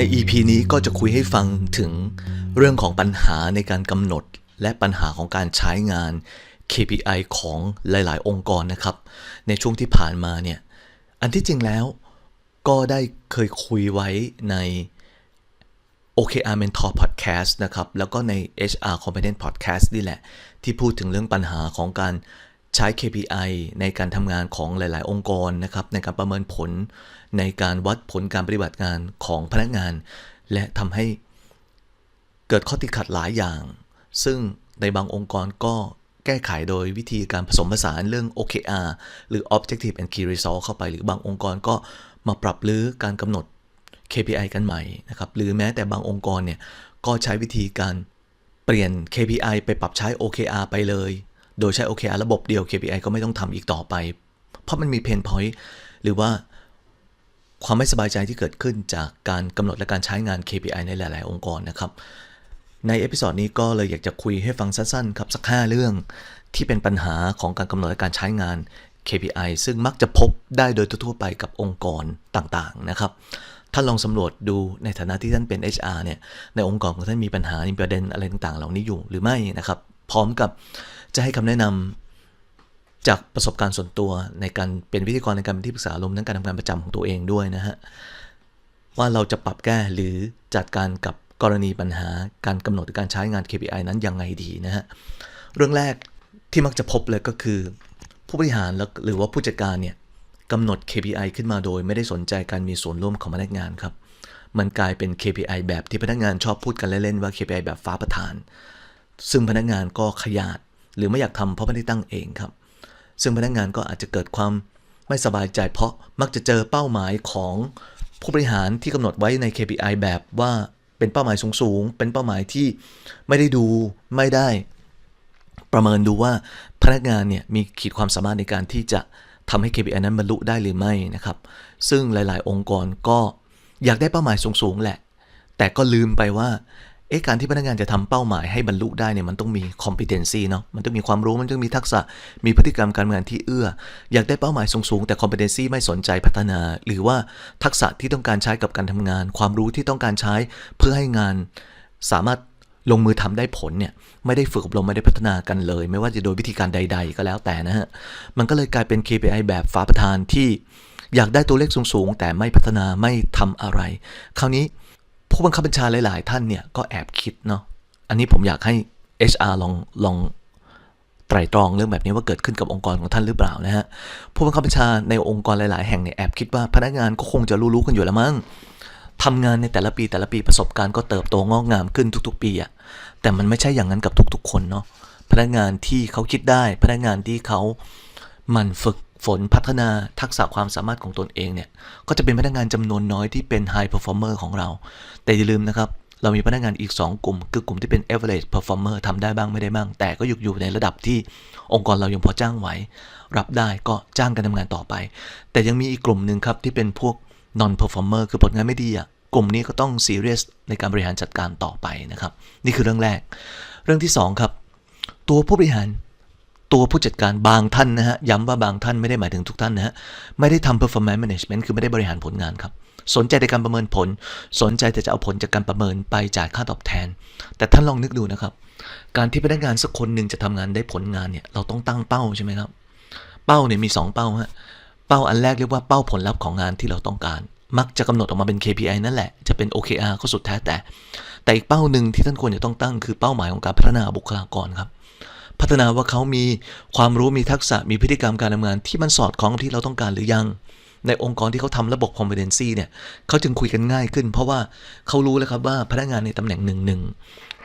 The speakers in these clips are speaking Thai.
ใน EP นี้ก็จะคุยให้ฟังถึงเรื่องของปัญหาในการกำหนด และปัญหาของการใช้งาน KPI ของหลาย ๆ องค์กรนะครับ ในช่วงที่ผ่านมาเนี่ย อันที่จริงแล้วก็ได้เคยคุยไว้ใน OKR Mentor Podcast นะครับ แล้วก็ใน HR Competent Podcast นี่แหละ ที่พูดถึงเรื่องปัญหาของการ ใช้ KPI ในการทำงานของหลาย ๆ องค์กรนะครับในการประเมินผลในการวัดผลการปฏิบัติงานของพนักงาน และทำให้เกิดข้อติดขัดหลายอย่าง ซึ่งในบางองค์กรก็แก้ไขโดยวิธีการผสมผสานเรื่อง OKR หรือ Objective and Key Result เข้าไป หรือบางองค์กรก็มาปรับรื้อการกำหนด KPI กันใหม่นะครับหรือแม้แต่บางองค์กรเนี่ยก็ใช้วิธีการเปลี่ยน KPI ไปปรับใช้ OKR ไปเลย โดยใช้ OKR ระบบเดียว KPI ก็ไม่ต้องทำอีกต่อไป เพราะมันมีเพนพอยต์หรือว่าความไม่สบายใจที่เกิดขึ้นจากการกำหนดและการใช้งาน KPI ในหลาย ๆ องค์กรนะครับ ในเอพิ o d ดนี้ก็เลยอยากจะคุยให้ฟังสั้น ๆ ครับสัก 5 เรื่อง ที่เป็นปัญหาของการกำหนดและการใช้งาน KPI ซึ่งมักจะพบได้โดยทั่วไปกับองค์กรต่าง ๆ นะครับ ท่านลองสำรวจดูในฐานะที่ท่านเป็น HR เนี่ย ในองค์กรของท่านมีปัญหามีประเด็นอะไรต่าง ๆ เหล่านี้อยู่หรือไม่นะครับ พร้อมกับ จะให้คำแนะนำจากประสบการณ์ส่วนตัวในการเป็นวิทยากรในการเป็นที่ปรึกษารวมทั้งการทำงานประจำของตัวเองด้วยนะฮะว่าเราจะปรับแก้หรือจัดการกับกรณีปัญหาการกำหนดการใช้งาน KPI นั้นยังไงดีนะฮะเรื่องแรกที่มักจะพบเลยก็คือ ผู้บริหารหรือว่าผู้จัดการเนี่ยกำหนด KPI ขึ้นมาโดยไม่ได้สนใจการมีส่วนร่วมของพนักงานครับ มันกลายเป็น KPI แบบที่พนักงานชอบพูดกันเล่นๆว่า KPI แบบฟ้าประทาน ซึ่งพนักงานก็ขยาด หรือไม่อยากทำเพราะไม่ได้ตั้งเองครับ ซึ่งพนักงานก็อาจจะเกิดความไม่สบายใจเพราะมักจะเจอเป้าหมายของผู้บริหารที่กำหนดไว้ใน KPI แบบว่าเป็นเป้าหมายสูงๆ เป็นเป้าหมายที่ไม่ได้ดูไม่ได้ ประเมินดูว่าพนักงานเนี่ยมีขีดความสามารถในการที่จะทำให้ KPI นั้นบรรลุได้หรือไม่นะครับ ซึ่งหลายๆ องค์กรก็อยากได้เป้าหมายสูงๆ แหละ แต่ก็ลืมไปว่า เอ๊ะการที่พนักงานจะทำเป้าหมายให้บรรลุได้เนี่ยมันต้องมี competency เนาะมันต้องมีความรู้มันต้องมีทักษะ มีพฤติกรรมการงานที่เอื้อ อยากได้เป้าหมายสูงๆแต่ competency ไม่สนใจพัฒนา หรือว่าทักษะที่ต้องการใช้กับการทำงาน ความรู้ที่ต้องการใช้เพื่อให้งานสามารถลงมือทำได้ผลเนี่ยไม่ได้ฝึกอบรมไม่ได้พัฒนากันเลย ไม่ว่าจะโดยวิธีการใด ๆ ก็แล้วแต่นะฮะมันก็เลยกลายเป็น KPI แบบฟ้าประทานที่อยากได้ตัวเลขสูงๆ แต่ไม่พัฒนาไม่ทำอะไร คราวนี้ ผู้บังคับบัญชาหลายๆ ท่านเนี่ยก็แอบคิดเนาะอันนี้ผมอยากให้ HR ลองลองไตรตรองเรื่องแบบนี้ว่าเกิดขึ้นกับองค์กรของท่านหรือเปล่านะฮะผู้บังคับบัญชาในองค์กรหลาย ๆ แห่งเนี่ยแอบคิดว่าพนักงานก็คงจะรู้ๆกันอยู่แล้วมั้งทำงานในแต่ละปีแต่ละปีประสบการณ์ก็เติบโตงอกงามขึ้นทุก ๆ ปีอะแต่มันไม่ใช่อย่างนั้นกับทุก ๆ คนเนาะพนักงานที่เขาคิดได้ พนักงานที่เขามันฝึก ฝนพัฒนาทักษะความสามารถของตนเองเนี่ย ก็จะเป็นพนักงานจำนวนน้อยที่เป็น high performer ของเรา แต่อย่าลืมนะครับ เรามีพนักงานอีก 2 กลุ่ม คือกลุ่มที่เป็น average performer ทำได้บ้างไม่ได้บ้าง แต่ก็อยู่อยู่ในระดับที่องค์กรเรายังพอจ้างไหว รับได้ก็จ้างกันทำงานต่อไป แต่ยังมีอีกกลุ่มหนึ่งครับที่เป็นพวก non performer คือผลงานไม่ดีอะกลุ่มนี้ก็ต้อง serious ในการบริหารจัดการต่อไปนะครับ นี่คือเรื่องแรก เรื่องที่2ครับ ตัวผู้บริหาร ตัวผู้จัดการบางท่านนะฮะย้ำว่าบางท่านไม่ได้หมายถึงทุกท่านนะฮะไม่ได้ทำ performance management คือไม่ได้บริหารผลงานครับ สนใจในการประเมินผล สนใจแต่จะเอาผลจากการประเมินไปจ่ายค่าตอบแทน แต่ท่านลองนึกดูนะครับ การที่พนักงานสักคนหนึ่งจะทำงานได้ผลงานเนี่ยเราต้องตั้งเป้าใช่ไหมครับ เป้าเนี่ยมี 2 เป้าฮะเป้าอันแรกเรียกว่าเป้าผลลัพธ์ของงานที่เราต้องการ มักจะกำหนดออกมาเป็น KPI นั่นแหละจะเป็น OKR ก็สุดแท้แต่ แต่อีกเป้าหนึ่งที่ท่านควรจะต้องตั้งคือเป้าหมายของการพัฒนาบุคลากรครับ พัฒนาว่าเขามีความรู้มีทักษะมีพฤติกรรมการทำงาน ที่มันสอดคล้องกับที่เราต้องการหรือยัง ในองค์กรที่เขาทำระบบ competency เนี่ยเขาจึงคุยกันง่ายขึ้น เพราะว่าเขารู้แล้วครับว่าพนักงานในตำแหน่งหนึ่งหนึ่ง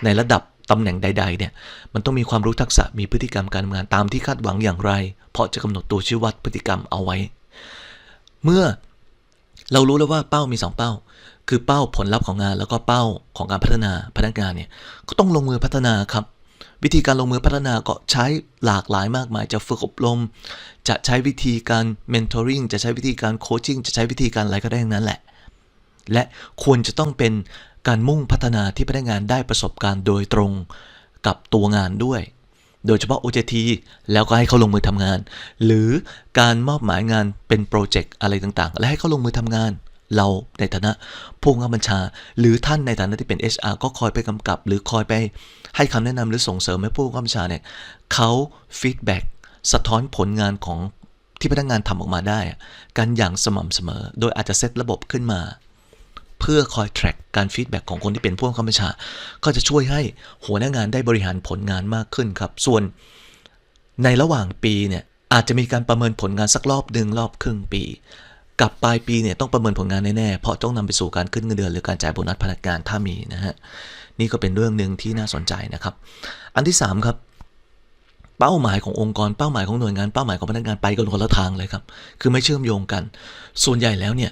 ในระดับตำแหน่งใดๆเนี่ยมันต้องมีความรู้ทักษะมีพฤติกรรมการทำงานตามที่คาดหวังอย่างไร เพราะจะกำหนดตัวชี้วัดพฤติกรรมเอาไว้ เมื่อเรารู้แล้วว่าเป้ามี 2 เป้า คือเป้าผลลัพธ์ของงานแล้วก็เป้าของการพัฒนาพนักงานเนี่ยก็ต้องลงมือพัฒนาครับ วิธีการลงมือพัฒนาก็ใช้หลากหลายมากมาย จะฝึกอบรม จะใช้วิธีการ mentoring จะใช้วิธีการโคชชิ่งจะใช้วิธีการอะไรก็ได้ทั้งนั้นแหละ และควรจะต้องเป็นการมุ่งพัฒนาที่พนักงานได้ประสบการณ์โดยตรงกับตัวงานด้วย โดยเฉพาะ OJT แล้วก็ให้เขาลงมือทำงาน หรือการมอบหมายงานเป็นโปรเจกต์อะไรต่างๆ และให้เขาลงมือทำงาน เราในฐานะผู้บังคับบัญชา หรือท่านในฐานะที่เป็น HR ก็คอยไปกำกับ หรือคอยไปให้คำแนะนำหรือส่งเสริมให้ผู้บังคับบัญชาเนี่ยเขาฟีดแบ็กสะท้อนผลงานของที่พนักงานทำออกมาได้ กันอย่างสม่ำเสมอ โดยอาจจะเซตระบบขึ้นมา เพื่อคอย track การฟีดแบ็กของคนที่เป็นผู้บังคับบัญชา ก็จะช่วยให้หัวหน้างานได้บริหารผลงานมากขึ้นครับ ส่วนในระหว่างปีเนี่ยอาจจะมีการประเมินผลงานสักรอบหนึ่งรอบครึ่งปี กับปลายปีเนี่ยต้องประเมินผลงานแน่ๆ เพราะต้องนำไปสู่การขึ้นเงินเดือนหรือการจ่ายโบนัสพนักงานถ้ามีนะฮะ นี่ก็เป็นเรื่องหนึ่งที่น่าสนใจนะครับ อันที่ 3 ครับ เป้าหมายขององค์กร เป้าหมายของหน่วยงาน เป้าหมายของพนักงานไปกันคนละทางเลยครับ คือไม่เชื่อมโยงกัน ส่วนใหญ่แล้วเนี่ย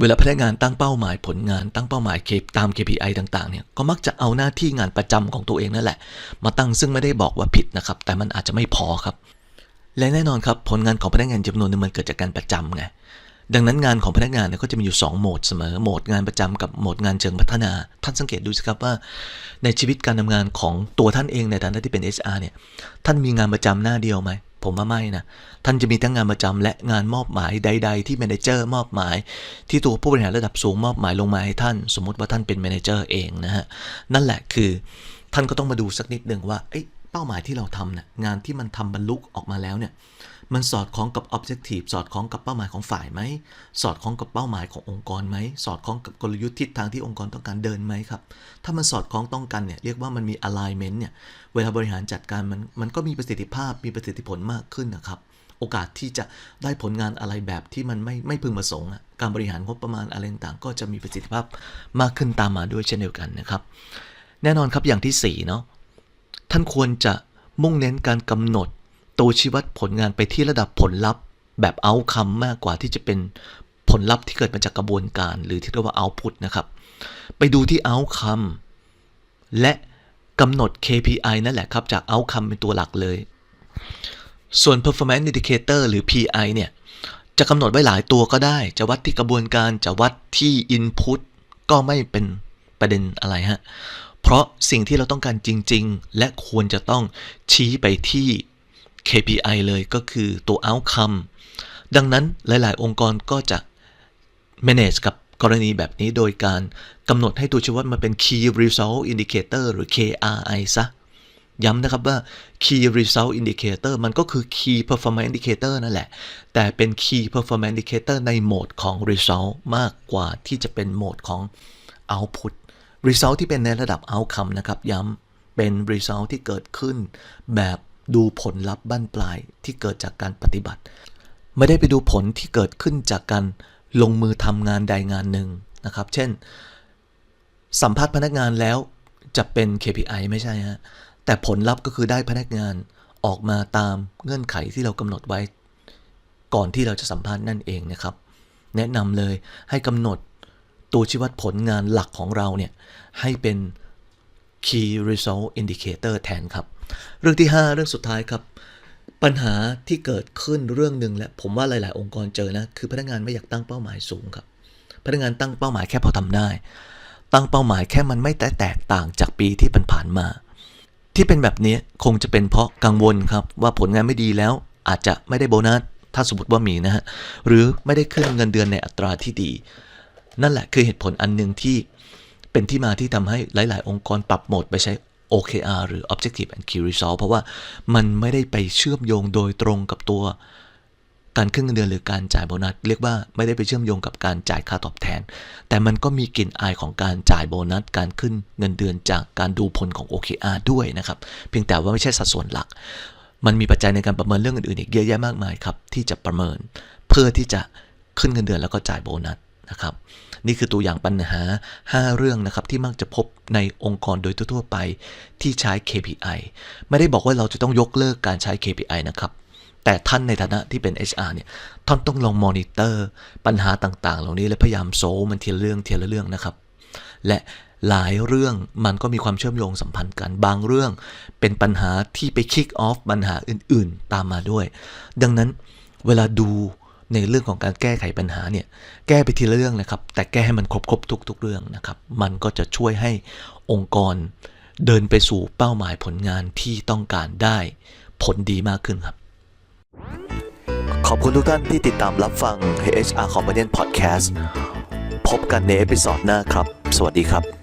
เวลาพนักงานตั้งเป้าหมายผลงาน ตั้งเป้าหมายเคตาม KPI ต่างๆ เนี่ย ก็มักจะเอาหน้าที่งานประจำของตัวเองนั่นแหละ มาตั้งซึ่งไม่ได้บอกว่าผิดนะครับ แต่มันอาจจะไม่พอครับ และแน่นอนครับผลงานของพนักงานจำนวนหนึงมันเกิดจากการประจำไงดังนั้นงานของพนักงานเนี่ยก็จะมีอยู่ 2 โหมดเสมอโหมดงานประจำกับโหมดงานเชิงพัฒนา ท่านสังเกตดูสิครับว่า ในชีวิตการทำงานของตัวท่านเองในฐานะที่เป็น HR เนี่ยท่านมีงานประจำหน้าเดียวไหมผมว่าไม่นะ ท่านจะมีทั้งงานประจำและงานมอบหมายใด ๆ ที่แมเนเจอร์มอบหมาย ที่ตัวผู้บริหารระดับสูงมอบหมายลงมาให้ท่าน สมมุติว่าท่านเป็นแมเนเจอร์เองนะฮะนั่นแหละคือ ท่านก็ต้องมาดูสักนิดหนึ่งว่าเอ้ยเป้าหมายที่เราทำเนี่ยงานที่มันทำบรรลุออกมาแล้วเนี่ยมันสอดคล้องกับ Objective สอดคล้องกับเป้าหมายของฝ่ายไหม สอดคล้องกับเป้าหมายขององค์กรไหม สอดคล้องกับกลยุทธ์ทิศทางที่องค์กรต้องการเดินไหมครับ ถ้ามันสอดคล้องต้องกันเนี่ยเรียกว่ามันมี alignment เนี่ย เวลาบริหารจัดการมันมันก็มีประสิทธิภาพมีประสิทธิผลมากขึ้นนะครับ โอกาสที่จะได้ผลงานอะไรแบบที่มันไม่ไม่พึงประสงค์การบริหารงบประมาณอะไรต่างก็จะมีประสิทธิภาพมากขึ้นตามมาด้วยเช่นเดียวกันนะครับ แน่นอนครับอย่างที่สี่เนาะ ท่านควรจะมุ่งเน้นการกำหนด ตัวชี้วัดผลงานไปที่ระดับผลลัพธ์ แบบเอาคำมากกว่าที่จะเป็นผลลัพธ์ที่เกิดมาจากกระบวนการ หรือที่เรียกว่าเอาพุตนะครับ ไปดูที่เอาคำและกำหนด KPI นั่นแหละครับ จากเอาคำเป็นตัวหลักเลย ส่วน performance indicator หรือ PI เนี่ยจะกำหนดไว้หลายตัวก็ได้ จะวัดที่กระบวนการ จะวัดที่ input ก็ไม่เป็นประเด็นอะไรฮะ เพราะสิ่งที่เราต้องการจริง ๆ และควรจะต้องชี้ไปที่ KPI เลยก็คือตัว outcome ดังนั้นหลาย ๆ องค์กรก็จะ manage กับกรณีแบบนี้โดยการกำหนดให้ตัวชี้วัดมาเป็น key result indicator หรือ KRI ซะ ย้ำนะครับว่า key result indicator มันก็คือ key performance indicator นั่นแหละ แต่เป็น key performance indicator ในโหมดของ result มากกว่าที่จะเป็นโหมดของ output result ที่เป็นในระดับ outcome นะครับย้ำเป็น result ที่เกิดขึ้น แบบดูผลลัพธ์บั้นปลายที่เกิดจากการปฏิบัติ ไม่ได้ไปดูผลที่เกิดขึ้นจากการลงมือทำงานใดงานหนึ่งนะครับ เช่น สัมภาษณ์พนักงานแล้วจะเป็น KPI ไม่ใช่ฮะแต่ผลลัพธ์ก็คือได้พนักงานออกมาตามเงื่อนไขที่เรากำหนดไว้ ก่อนที่เราจะสัมภาษณ์นั่นเองนะครับ แนะนำเลยให้กำหนด ตัวชี้วัดผลงานหลักของเราเนี่ยให้เป็น Key Result Indicator แทนครับ เรื่องที่ 5 เรื่องสุดท้ายครับ ปัญหาที่เกิดขึ้นเรื่องหนึ่งและผมว่าหลาย ๆ องค์กรเจอนะ คือพนักงานไม่อยากตั้งเป้าหมายสูงครับ พนักงานตั้งเป้าหมายแค่พอทำได้ ตั้งเป้าหมายแค่มันไม่แตกต่างจากปีที่ผ่านมา ที่เป็นแบบนี้คงจะเป็นเพราะกังวลครับว่าผลงานไม่ดีแล้ว อาจจะไม่ได้โบนัสถ้าสมมติว่ามีนะฮะหรือไม่ได้ขึ้นเงินเดือนในอัตราที่ดี นั่นแหละคือเหตุผลอันหนึ่งที่เป็นที่มาที่ทำให้หลาย ๆ องค์กรปรับโหมดไปใช้ OKR หรือ Objective and Key Result เพราะว่ามันไม่ได้ไปเชื่อมโยงโดยตรงกับตัวการขึ้นเงินเดือนหรือการจ่ายโบนัสเรียกว่าไม่ได้ไปเชื่อมโยงกับการจ่ายค่าตอบแทน แต่มันก็มีกลิ่นอายของการจ่ายโบนัสการขึ้นเงินเดือนจากการดูผลของ OKR ด้วยนะครับเพียงแต่ว่าไม่ใช่สัดส่วนหลัก มันมีปัจจัยในการประเมินเรื่องอื่นๆอีกเยอะแยะมากมายครับที่จะประเมิน เพื่อที่จะขึ้นเงินเดือนแล้วก็จ่ายโบนัส นะครับ นี่คือตัวอย่างปัญหา 5 เรื่องนะครับที่มักจะพบในองค์กรโดยทั่วไปที่ใช้ KPI ไม่ได้บอกว่าเราจะต้องยกเลิกการใช้ KPI นะครับ แต่ท่านในฐานะที่เป็น HR เนี่ย ท่านต้องลองมอนิเตอร์ปัญหาต่างๆ เหล่านี้และพยายามโซลมันทีละเรื่องทีละเรื่องนะครับ และหลายเรื่องมันก็มีความเชื่อมโยงสัมพันธ์กัน บางเรื่องเป็นปัญหาที่ไปคิกออฟปัญหาอื่นๆ ตามมาด้วย ดังนั้นเวลาดู ในเรื่องของการแก้ไขปัญหาเนี่ยแก้ไปทีละเรื่องนะครับ แต่แก้ให้มันครบๆทุก ๆ เรื่องนะครับ มันก็จะช่วยให้องค์กรเดินไปสู่เป้าหมายผลงานที่ต้องการได้ผลดีมากขึ้นครับ ขอบคุณทุกท่านที่ติดตามรับฟัง HR Companion Podcast พบกันในเอพิ o d ดหน้าครับ สวัสดีครับ